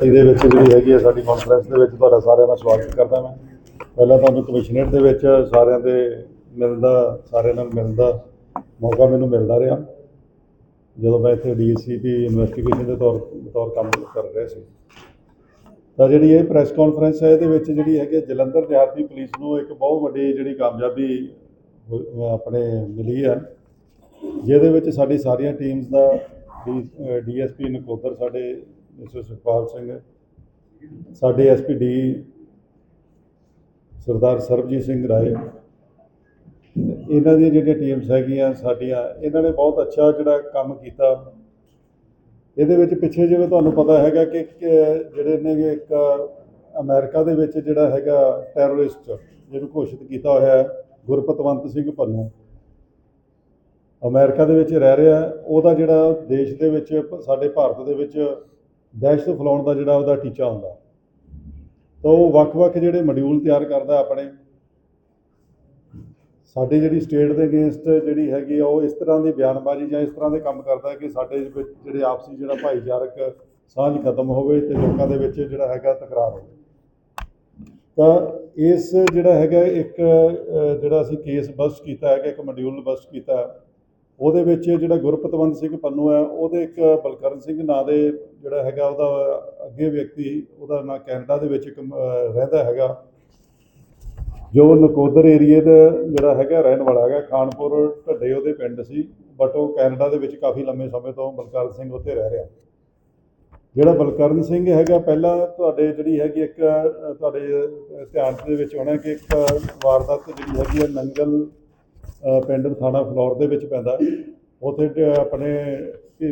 ਇਹਦੇ ਵਿੱਚ ਜਿਹੜੀ ਹੈਗੀ ਹੈ ਸਾਡੀ ਕਾਨਫਰੰਸ ਦੇ ਵਿੱਚ ਤੁਹਾਡਾ ਸਾਰਿਆਂ ਦਾ ਸਵਾਗਤ ਕਰਦਾ ਮੈਂ। ਪਹਿਲਾਂ ਤੁਹਾਨੂੰ ਕਮਿਸ਼ਨਰ ਦੇ ਵਿੱਚ ਸਾਰਿਆਂ ਦੇ ਮਿਲਦਾ, ਸਾਰਿਆਂ ਨਾਲ ਮਿਲਣ ਦਾ ਮੌਕਾ ਮੈਨੂੰ ਮਿਲਦਾ ਰਿਹਾ। ਜਦੋਂ ਮੈਂ ਇੱਥੇ ਡੀਐਸਸੀ ਦੀ ਇਨਵੈਸਟੀਗੇਸ਼ਨ ਦੇ ਤੌਰ ਤੌਰ ਕੰਮ ਕਰ ਰਿਹਾ ਸੀ। ਤਾਂ ਜਿਹੜੀ ਇਹ ਪ੍ਰੈਸ ਕਾਨਫਰੰਸ ਹੈ, ਇਹਦੇ ਵਿੱਚ ਜਿਹੜੀ ਹੈਗੀ ਹੈ ਜਲੰਧਰ ਦਿਹਾਤੀ ਪੁਲਿਸ ਨੂੰ ਇੱਕ ਬਹੁਤ ਵੱਡੀ ਜਿਹੜੀ ਕਾਮਯਾਬੀ ਆਪਣੇ ਮਿਲੀ ਹੈ ਜਿਹਦੇ ਵਿੱਚ ਸਾਡੀ ਸਾਰੀਆਂ ਟੀਮਸ ਦਾ ਡੀਐਸਪੀ ਨਕੋਦਰ ਸਾਡੇ ਮਿਸਟਰ ਸੁਖਪਾਲ ਸਿੰਘ, ਸਾਡੇ ਐਸਪੀ ਡੀ ਸਰਦਾਰ ਸਰਬਜੀਤ ਸਿੰਘ ਰਾਏ ਇਹਨਾਂ ਦੀਆਂ ਜਿਹੜੀਆਂ ਟੀਮਸ ਹੈਗੀਆਂ ਸਾਡੀਆਂ, ਇਹਨਾਂ ਨੇ ਬਹੁਤ ਅੱਛਾ ਜਿਹੜਾ ਕੰਮ ਕੀਤਾ। ਇਹਦੇ ਵਿੱਚ ਪਿੱਛੇ ਜਿਵੇਂ ਤੁਹਾਨੂੰ ਪਤਾ ਹੈਗਾ ਕਿ ਜਿਹੜੇ ਨੇ ਇੱਕ ਅਮਰੀਕਾ ਦੇ ਵਿੱਚ ਜਿਹੜਾ ਹੈਗਾ ਟੈਰਰਿਸਟ ਜਿਹਨੂੰ ਘੋਸ਼ਿਤ ਕੀਤਾ ਹੋਇਆ ਹੈ, ਗੁਰਪਤਵੰਤ ਸਿੰਘ ਪੰਨੂ। ਅਮਰੀਕਾ ਦੇ ਵਿੱਚ ਰਹਿ ਰਿਹਾ, ਉਹਦਾ ਜਿਹੜਾ ਦੇਸ਼ ਦੇ ਵਿੱਚ, ਸਾਡੇ ਭਾਰਤ ਦੇ ਵਿੱਚ ਦਹਿਸ਼ਤ ਫੈਲਾਉਣ ਦਾ ਜਿਹੜਾ ਉਹਦਾ ਟੀਚਾ ਹੁੰਦਾ। ਤਾਂ ਉਹ ਵੱਖ-ਵੱਖ ਜਿਹੜੇ ਮੋਡਿਊਲ ਤਿਆਰ ਕਰਦਾ ਆਪਣੇ ਸਾਡੀ ਜਿਹੜੀ ਸਟੇਟ ਦੇ ਅਗੇਂਸਟ ਜਿਹੜੀ ਹੈਗੀ ਆ, ਉਹ ਇਸ ਤਰ੍ਹਾਂ ਦੀ ਬਿਆਨਬਾਜ਼ੀ ਜਾਂ ਇਸ ਤਰ੍ਹਾਂ ਦੇ ਕੰਮ ਕਰਦਾ ਹੈ ਕਿ ਸਾਡੇ ਵਿੱਚ ਜਿਹੜੇ ਆਪਸੀ ਜਿਹੜਾ ਭਾਈਚਾਰਕ ਸਾਂਝ ਖਤਮ ਹੋਵੇ ਤੇ ਲੋਕਾਂ ਦੇ ਵਿੱਚ ਜਿਹੜਾ ਹੈਗਾ ਤਕਰਾਰ ਹੋਵੇ। ਤਾਂ ਇਸ ਜਿਹੜਾ ਹੈਗਾ ਇੱਕ ਜਿਹੜਾ ਅਸੀਂ ਕੇਸ ਬਸਟ ਕੀਤਾ ਹੈ ਕਿ ਇੱਕ ਮੋਡਿਊਲ ਬਸਟ ਕੀਤਾ, ਉਹਦੇ ਵਿੱਚ ਜਿਹੜਾ ਗੁਰਪਤਵੰਤ ਸਿੰਘ ਪੰਨੂ ਹੈ, ਉਹਦੇ ਇੱਕ ਬਲਕਰਨ ਸਿੰਘ ਨਾਂ ਦੇ ਜਿਹੜਾ ਹੈਗਾ ਉਹਦਾ ਅੱਗੇ ਵਿਅਕਤੀ, ਉਹਦਾ ਨਾਂ ਕੈਨੇਡਾ ਦੇ ਵਿੱਚ ਇੱਕ ਰਹਿੰਦਾ ਹੈਗਾ। ਜੋ ਨਕੋਦਰ ਏਰੀਏ ਦਾ ਜਿਹੜਾ ਹੈਗਾ ਰਹਿਣ ਵਾਲਾ ਹੈਗਾ ਖਾਨਪੁਰ ਢੱਡੇ ਉਹਦੇ ਪਿੰਡ ਸੀ ਬਟ ਉਹ ਕੈਨੇਡਾ ਦੇ ਵਿੱਚ ਕਾਫੀ ਲੰਮੇ ਸਮੇਂ ਤੋਂ ਬਲਕਰਨ ਸਿੰਘ ਉੱਥੇ ਰਹਿ ਰਿਹਾ। ਜਿਹੜਾ ਬਲਕਰਨ ਸਿੰਘ ਹੈਗਾ ਪਹਿਲਾਂ ਤੁਹਾਡੇ ਜਿਹੜੀ ਹੈਗੀ ਇੱਕ ਤੁਹਾਡੇ ਅ, ਧਿਆਨ ਦੇ ਵਿੱਚ ਹੋਣਾ ਕਿ ਇੱਕ ਵਾਰਦਾਤ ਜਿਹੜੀ ਹੈਗੀ ਹੈ ਨੰਗਲ ਪਿੰਡ ਥਾਣਾ ਫਲੌਰ ਦੇ ਵਿੱਚ ਪੈਂਦਾ। ਉੱਥੇ ਟ- ਆਪਣੇ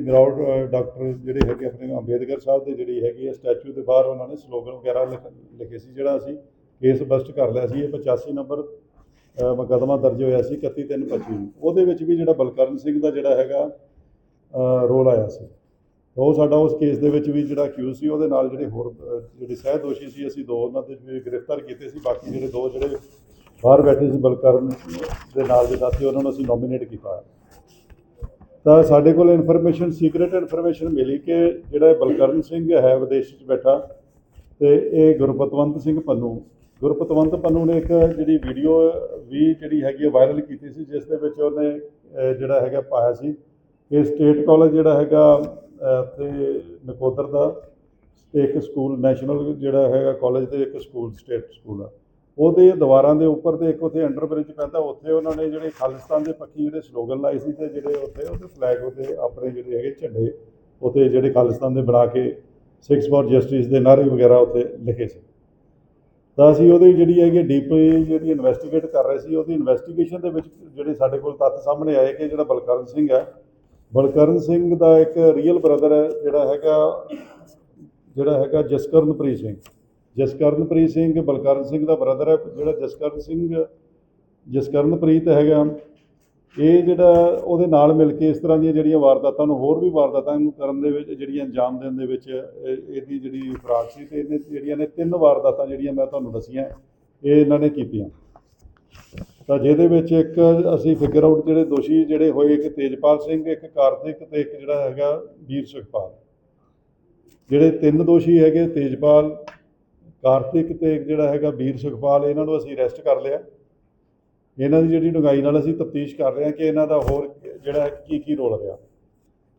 ਗਰਾਊਂਡ ਡਾਕਟਰ ਜਿਹੜੇ ਹੈਗੇ ਆਪਣੇ ਅੰਬੇਦਕਰ ਸਾਹਿਬ ਦੇ ਜਿਹੜੀ ਹੈਗੀ ਹੈ ਸਟੈਚੂ ਦੇ ਬਾਹਰ ਉਹਨਾਂ ਨੇ ਸਲੋਗਨ ਵਗੈਰਾ ਲਿਖ- ਲਿਖੇ ਸੀ ਜਿਹੜਾ ਅਸੀਂ ਕੇਸ ਬਸਟ ਕਰ ਲਿਆ ਸੀ ਇਹ 85 ਨੰਬਰ ਅ, ਮੁਕੱਦਮਾ ਦਰਜ ਹੋਇਆ ਸੀ 31325 ਨੂੰ। ਉਹਦੇ ਵਿੱਚ ਵੀ ਜਿਹੜਾ ਬਲਕਰਨ ਸਿੰਘ ਦਾ ਜਿਹੜਾ ਹੈਗਾ ਰੋਲ ਆਇਆ ਸੀ। ਉਹ ਸਾਡਾ ਉਸ ਕੇਸ ਦੇ ਵਿੱਚ ਵੀ ਜਿਹੜਾ ਅਕਿਊਜ਼ ਸੀ ਉਹਦੇ ਨਾਲ ਜਿਹੜੇ ਹੋਰ ਜਿਹੜੇ ਸਹਿ ਦੋਸ਼ੀ ਸੀ ਅਸੀਂ ਦੋ ਉਹਨਾਂ ਦੇ ਵੀ ਗ੍ਰਿਫਤਾਰ ਕੀਤੇ ਸੀ। ਬਾਕੀ ਜਿਹੜੇ ਦੋ ਜਿਹੜੇ ਬਾਹਰ ਬੈਠੇ ਸੀ ਬਲਕਰਨ ਦੇ ਨਾਲ ਦੇ ਸਾਥੀ ਉਹਨਾਂ ਨੂੰ ਅਸੀਂ ਨੋਮੀਨੇਟ ਕੀਤਾ ਤਾਂ ਸਾਡੇ ਕੋਲ ਇਨਫੋਰਮੇਸ਼ਨ ਸੀਕ੍ਰੀਟ ਇਨਫੋਰਮੇਸ਼ਨ ਮਿਲੀ ਕਿ ਜਿਹੜਾ ਇਹ ਬਲਕਰਨ ਸਿੰਘ ਹੈ ਵਿਦੇਸ਼ 'ਚ ਬੈਠਾ ਤੇ ਇਹ ਗੁਰਪਤਵੰਤ ਸਿੰਘ ਪੰਨੂ ਗੁਰਪਤਵੰਤ ਪੰਨੂ ਨੇ ਇੱਕ ਜਿਹੜੀ ਵੀਡੀਓ ਵੀ ਜਿਹੜੀ ਹੈਗੀ ਵਾਇਰਲ ਕੀਤੀ ਸੀ ਜਿਸ ਦੇ ਵਿੱਚ ਉਹਨੇ ਜਿਹੜਾ ਹੈਗਾ ਪਾਇਆ ਸੀ। ਕਿ ਸਟੇਟ ਕਾਲਜ ਜਿਹੜਾ ਹੈਗਾ ਅਹ, ਤੇ ਨਕੋਦਰ ਦਾ ਇੱਕ ਸਕੂਲ ਨੈਸ਼ਨਲ ਜਿਹੜਾ ਹੈਗਾ ਕਾਲਜ ਤੇ ਇੱਕ ਸਕੂਲ ਸਟੇਟ ਸਕੂਲ ਆ। ਉਹਦੇ ਦੀਵਾਰਾਂ ਦੇ ਉੱਪਰ ਤੇ ਇੱਕ ਉੱਥੇ ਅੰਡਰ ਬ੍ਰਿਜ ਪੈਂਦਾ ਉੱਥੇ ਉਹਨਾਂ ਨੇ ਜਿਹੜੇ ਖਾਲਿਸਤਾਨ ਦੇ ਪੱਖੀ ਜਿਹੜੇ ਸਲੋਗਨ ਲਾਏ ਸੀ ਤੇ ਜਿਹੜੇ ਉੱਥੇ ਉਹਦੇ ਫਲੈਗ ਉੱਤੇ ਆਪਣੇ ਜਿਹੜੇ ਹੈਗੇ ਝੰਡੇ ਉੱਥੇ ਜਿਹੜੇ ਖਾਲਿਸਤਾਨ ਦੇ ਬਣਾ ਕੇ ਸਿਕਸ ਫॉर ਜਸਟਿਸ ਦੇ ਨਾਰੇ ਵਗੈਰਾ ਉੱਥੇ ਲਿਖੇ ਸੀ। ਤਾਂ ਅਸੀਂ ਉਹਦੀ ਜਿਹੜੀ ਹੈਗੀ ਡੀਪੀ ਜਿਹੜੀ ਇਨਵੈਸਟੀਗੇਟ ਕਰ ਰਹੇ ਸੀ, ਉਹਦੀ ਇਨਵੈਸਟੀਗੇਸ਼ਨ ਦੇ ਵਿੱਚ ਜਿਹੜੇ ਸਾਡੇ ਕੋਲ ਤੱਥ ਸਾਹਮਣੇ ਆਏ ਕਿ ਜਿਹੜਾ ਬਲਕਰਨ ਸਿੰਘ ਹੈ ਬਲਕਰਨ ਸਿੰਘ ਦਾ ਇੱਕ ਰੀਅਲ ਬ੍ਰਦਰ ਹੈ ਜਿਹੜਾ ਹੈਗਾ ਜਿਹੜਾ ਹੈਗਾ ਜਸਕਰਨਪ੍ਰੀਤ ਸਿੰਘ। ਜਸਕਰਨਪ੍ਰੀਤ ਸਿੰਘ ਬਲਕਰਨ ਸਿੰਘ ਦਾ ਬ੍ਰਦਰ ਹੈ ਜਿਹੜਾ ਜਸਕਰਨ ਸਿੰਘ, ਜਸਕਰਨਪ੍ਰੀਤ ਹੈਗਾ। ਇਹ ਜਿਹੜਾ ਉਹਦੇ ਨਾਲ ਮਿਲ ਕੇ ਇਸ ਤਰ੍ਹਾਂ ਦੀਆਂ ਜਿਹੜੀਆਂ ਵਾਰਦਾਤਾਂ ਨੂੰ ਹੋਰ ਵੀ ਵਾਰਦਾਤਾਂ ਨੂੰ ਕਰਨ ਦੇ ਵਿੱਚ, ਜਿਹੜੀਆਂ ਅੰਜਾਮ ਦੇਣ ਦੇ ਵਿੱਚ, ਇਹ- ਇਹਦੀ ਜਿਹੜੀ ਫਰਾਕ ਸੀ ਤੇ ਇਹਨੇ ਜਿਹੜੀਆਂ ਨੇ ਤਿੰਨ ਵਾਰਦਾਤਾਂ ਜਿਹੜੀਆਂ ਮੈਂ ਤੁਹਾਨੂੰ ਦੱਸੀਆਂ, ਇਹ ਇਹਨਾਂ ਨੇ ਕੀਤੀਆਂ। ਤਾਂ ਜਿਹਦੇ ਵਿੱਚ ਇੱਕ ਅਸੀਂ ਫਿਗਰ ਆਊਟ ਜਿਹੜੇ ਦੋਸ਼ੀ ਜਿਹੜੇ ਹੋਏ, ਇੱਕ ਤੇਜਪਾਲ ਸਿੰਘ, ਇੱਕ ਕਾਰਤਿਕ ਤੇ ਇੱਕ ਜਿਹੜਾ ਹੈਗਾ ਵੀਰ ਸੁਖਪਾਲ। ਜਿਹੜੇ ਤਿੰਨ ਦੋਸ਼ੀ ਹੈਗੇ, ਤੇਜਪਾਲ, ਕਾਰਤਿਕ ਤੇ ਇੱਕ ਜਿਹੜਾ ਹੈਗਾ ਵੀਰ ਸੁਖਪਾਲ, ਇਹਨਾਂ ਨੂੰ ਅਸੀਂ ਅਰੈਸਟ ਕਰ ਲਿਆ। ਇਹਨਾਂ ਦੀ ਜਿਹੜੀ ਡੂੰਘਾਈ ਨਾਲ ਅਸੀਂ ਤਫਤੀਸ਼ ਕਰ ਰਹੇ ਹਾਂ ਕਿ ਇਹਨਾਂ ਦਾ ਹੋਰ ਜਿਹੜਾ ਕੀ ਕੀ ਰੋਲ ਰਿਹਾ।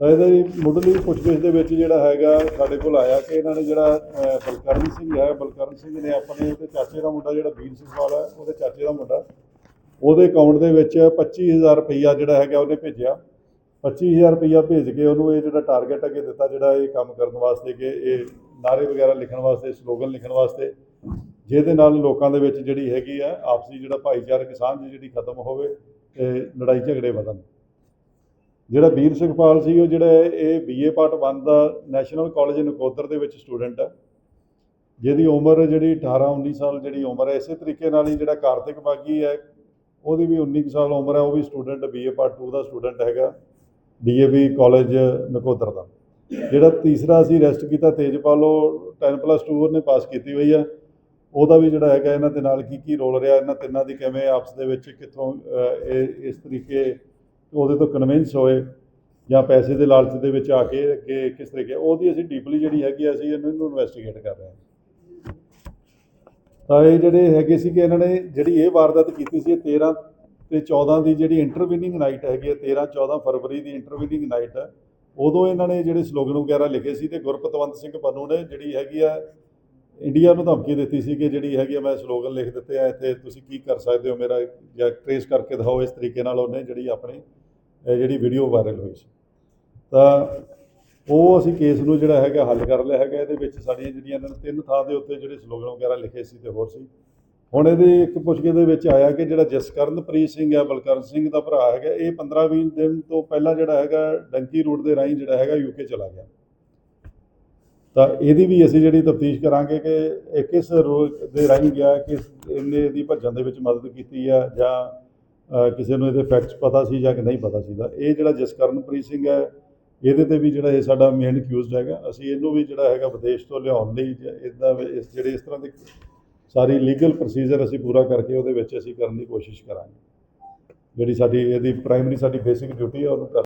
ਤਾਂ ਇਹਦੇ ਮੁੱਢਲੀ ਪੁੱਛਗਿੱਛ ਦੇ ਵਿੱਚ ਜਿਹੜਾ ਹੈਗਾ, ਸਾਡੇ ਕੋਲ ਆਇਆ ਕਿ ਇਹਨਾਂ ਨੇ ਜਿਹੜਾ ਬਲਕਰਨ ਸਿੰਘ ਹੈ, ਬਲਕਰਨ ਸਿੰਘ ਨੇ ਆਪਣੇ ਉਹਦੇ ਚਾਚੇ ਦਾ ਮੁੰਡਾ ਜਿਹੜਾ ਵੀਰ ਸੁਖਪਾਲ ਹੈ, ਉਹਦੇ ਚਾਚੇ ਦਾ ਮੁੰਡਾ, ਉਹਦੇ ਅਕਾਊਂਟ ਦੇ ਵਿੱਚ 25000 ਰੁਪਈਆ ਜਿਹੜਾ ਹੈਗਾ ਉਹਨੇ ਭੇਜਿਆ। 25000 ਰੁਪਈਆ ਭੇਜ ਕੇ ਉਹਨੂੰ ਇਹ ਜਿਹੜਾ ਟਾਰਗੇਟ ਅੱਗੇ ਦਿੱਤਾ ਜਿਹੜਾ ਇਹ ਕੰਮ ਕਰਨ ਵਾਸਤੇ ਕਿ ਇਹ ਨਾਰੇ ਵਗੈਰਾ ਲਿਖਣ ਵਾਸਤੇ ਸਲੋਗਨ ਲਿਖਣ ਵਾਸਤੇ। ਜਿਹਦੇ ਨਾਲ ਲੋਕਾਂ ਦੇ ਵਿੱਚ ਜਿਹੜੀ ਹੈਗੀ ਆ ਆਪਸੀ ਜਿਹੜਾ ਭਾਈਚਾਰਕ ਸਾਂਝ ਜਿਹੜੀ ਖਤਮ ਹੋਵੇ ਤੇ ਲੜਾਈ ਝਗੜੇ ਵਧਣ। ਜਿਹੜਾ ਵੀਰ ਸੁਖਪਾਲ ਸੀ, ਉਹ ਜਿਹੜਾ ਇਹ ਬੀਏ ਪਾਰਟ 1 ਦਾ ਨੈਸ਼ਨਲ ਕਾਲਜ ਨਕੋਦਰ ਦੇ ਵਿੱਚ ਸਟੂਡੈਂਟ ਹੈ ਜਿਹਦੀ ਉਮਰ ਜਿਹੜੀ 18 19 ਸਾਲ ਜਿਹੜੀ ਉਮਰ ਹੈ ਇਸੇ ਤਰੀਕੇ ਨਾਲ ਹੀ ਜਿਹੜਾ ਕਾਰਤਿਕ ਬਾਗੀ ਹੈ ਉਹਦੀ ਵੀ 19 ਕੁ ਸਾਲ ਉਮਰ ਹੈ ਉਹ ਵੀ ਸਟੂਡੈਂਟ ਬੀਏ ਪਾਰਟ 2 ਦਾ ਸਟੂਡੈਂਟ ਹੈਗਾ ਡੀਏਵੀ ਕਾਲਜ ਨਕੋਦਰ ਦਾ। ਜਿਹੜਾ ਤੀਸਰਾ ਅਸੀਂ ਰੈਸਟ ਕੀਤਾ, ਤੇਜਪਾਲ, ਉਹ 10 ਪਲੱਸ 2 ਉਹਨੇ ਪਾਸ ਕੀਤੀ ਹੋਈ ਆ। ਉਹਦਾ ਵੀ ਜਿਹੜਾ ਹੈਗਾ ਇਹਨਾਂ ਦੇ ਨਾਲ ਕੀ ਕੀ ਰੋਲ ਰਿਹਾ ਇਹਨਾਂ ਤਿੰਨਾਂ ਦੀ ਕਿਵੇਂ ਆਪਸ ਦੇ ਵਿੱਚ ਕਿੱਥੋਂ ਇਹ ਇਸ ਤਰੀਕੇ ਉਹਦੇ ਤੋਂ ਕਨਵਿੰਸ ਹੋਏ ਜਾਂ ਪੈਸੇ ਦੇ ਲਾਲਚ ਦੇ ਵਿੱਚ ਆ ਕੇ ਅੱਗੇ ਕਿਸ ਤਰੀਕੇ ਉਹਦੀ ਅਸੀਂ ਡੀਪਲੀ ਜਿਹੜੀ ਹੈਗੀ ਆ, ਅਸੀਂ ਇਹਨੂੰ ਇਨਵੈਸਟੀਗੇਟ ਕਰ ਰਹੇ ਹਾਂ। ਤਾਂ ਇਹ ਜਿਹੜੇ ਹੈਗੇ ਸੀ ਕਿ ਇਹਨਾਂ ਨੇ ਜਿਹੜੀ ਇਹ ਵਾਰਦਾਤ ਕੀਤੀ ਸੀ ਇਹ 13 ਤੇ 14 ਦੀ ਜਿਹੜੀ ਇੰਟਰਵਿਨਿੰਗ ਨਾਈਟ ਹੈਗੀ ਹੈ 13 14 ਫਰਵਰੀ ਦੀ ਇੰਟਰਵਿਨਿੰਗ ਨਾਈਟ ਹੈ ਉਦੋਂ ਇਹਨਾਂ ਨੇ ਜਿਹੜੇ ਸਲੋਗਨ ਵਗੈਰਾ ਲਿਖੇ ਸੀ ਤੇ ਗੁਰਪਤਵੰਤ ਸਿੰਘ ਪੰਨੂ ਨੇ ਜਿਹੜੀ ਹੈਗੀ ਆ ਇੰਡੀਆ ਨੂੰ ਧਮਕੀ ਦਿੱਤੀ ਸੀ ਕਿ ਜਿਹੜੀ ਹੈਗੀ ਆ, ਮੈਂ ਸਲੋਗਨ ਲਿਖ ਦਿੱਤੇ ਆ, ਇੱਥੇ ਤੁਸੀਂ ਕੀ ਕਰ ਸਕਦੇ ਹੋ ਮੇਰਾ ਜਾਂ ਟ੍ਰੇਸ ਕਰਕੇ ਦਿਖਾਓ ਇਸ ਤਰੀਕੇ ਨਾਲ ਉਹਨੇ ਜਿਹੜੀ ਆਪਣੀ ਜਿਹੜੀ ਵੀਡੀਓ ਵਾਇਰਲ ਹੋਈ ਸੀ। ਤਾਂ ਉਹ ਅਸੀਂ ਕੇਸ ਨੂੰ ਜਿਹੜਾ ਹੈਗਾ ਹੱਲ ਕਰ ਲਿਆ ਹੈਗਾ, ਇਹਦੇ ਵਿੱਚ ਸਾਡੀਆਂ ਜਿਹੜੀਆਂ ਇਹਨਾਂ ਨੇ ਤਿੰਨ ਥਾਂ ਦੇ ਉੱਤੇ ਜਿਹੜੇ ਸਲੋਗਨ ਵਗੈਰਾ ਲਿਖੇ ਸੀ ਤੇ ਹੋਰ ਸੀ। ਹੁਣ ਇਹਦੇ ਇੱਕ ਪੁੱਛਗਿੱਛ ਦੇ ਵਿੱਚ ਆਇਆ ਕਿ ਜਿਹੜਾ ਜਸਕਰਨਪ੍ਰੀਤ ਸਿੰਘ ਹੈ ਬਲਕਰਨ ਸਿੰਘ ਦਾ ਭਰਾ ਹੈਗਾ, ਇਹ 15-20 ਦਿਨ ਤੋਂ ਪਹਿਲਾਂ ਜਿਹੜਾ ਹੈਗਾ, ਡੰਕੀ ਰੂਟ ਦੇ ਰਾਹੀਂ ਜਿਹੜਾ ਹੈਗਾ ਯੂਕੇ ਚਲਾ ਗਿਆ। ਤਾਂ ਇਹਦੀ ਵੀ ਅਸੀਂ ਜਿਹੜੀ ਤਫਤੀਸ਼ ਕਰਾਂਗੇ ਕਿ ਇਹ ਕਿਸ ਰੋਡ ਦੇ ਰਾਹੀਂ ਗਿਆ ਕਿ ਇਹਨੇ ਇਹਦੀ ਭੱਜਣ ਦੇ ਵਿੱਚ ਮਦਦ ਕੀਤੀ ਆ ਜਾਂ ਕਿਸੇ ਨੂੰ ਇਹਦੇ ਫੈਕਟਸ ਪਤਾ ਸੀ ਜਾਂ ਕਿ ਨਹੀਂ ਪਤਾ ਸੀ। ਦਾ ਇਹ ਜਿਹੜਾ ਜਸਕਰਨਪ੍ਰੀਤ ਸਿੰਘ ਹੈ, ਇਹਦੇ ਤੇ ਵੀ ਜਿਹੜਾ ਇਹ ਸਾਡਾ ਮੇਨ ਅਕਿਊਜ਼ਡ ਹੈਗਾ। ਅਸੀਂ ਇਹਨੂੰ ਵੀ ਜਿਹੜਾ ਹੈਗਾ ਵਿਦੇਸ਼ ਤੋਂ ਲਿਆਉਣ ਲਈ ਇਦਾਂ ਇਸ ਜਿਹੜੇ ਇਸ ਤਰ੍ਹਾਂ ਦੇ ਸਾਰੀ ਲੀਗਲ ਪ੍ਰੋਸੀਜਰ ਅਸੀਂ ਪੂਰਾ ਕਰਕੇ ਉਹਦੇ ਵਿੱਚ ਅਸੀਂ ਕਰਨ ਦੀ ਕੋਸ਼ਿਸ਼ ਕਰਾਂਗੇ। ਜਿਹੜੀ ਸਾਡੀ, ਇਹਦੀ ਪ੍ਰਾਇਮਰੀ ਸਾਡੀ ਬੇਸਿਕ ਡਿਊਟੀ ਹੈ ਉਹਨੂੰ ਕਰ